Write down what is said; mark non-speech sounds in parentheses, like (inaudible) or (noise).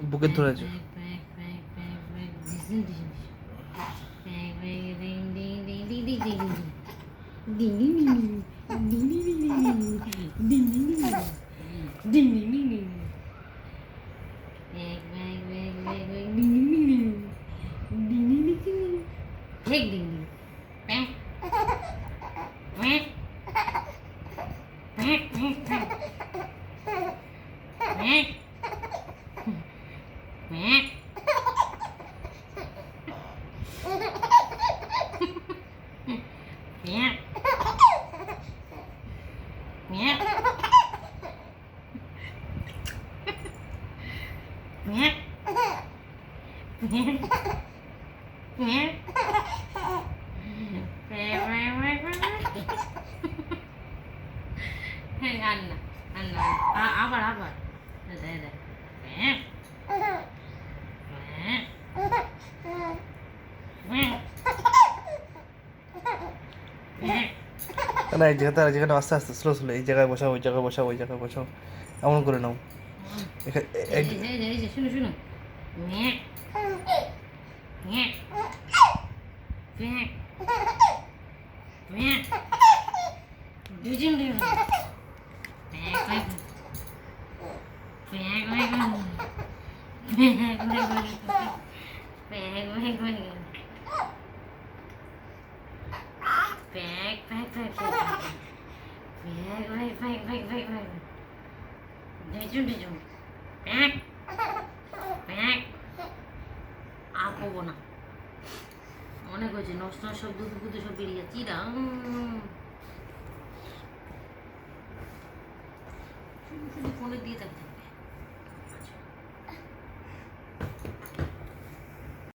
Bukit ধরেছে Quack, Ăn nè, ăn nè, áo vào áo vào, để để, mẹ. (laughs) না এই জায়গাতে যেখানে আস্তে আস্তে স্লো স্লো এই জায়গায় বসাও ওই জায়গায় বসাও ওই জায়গায় বসাও। এমন করে নাও। শুনো শুনো। দুজন দুজন দুজন দুজন ব্যাক ব্যাক আর করব না। অনেক হয়েছে নষ্ট সব দুধ ফুদু সব বেরিয়ে যাচ্ছে। ইরা শুধু ফোনে দিয়ে থাকতে হবে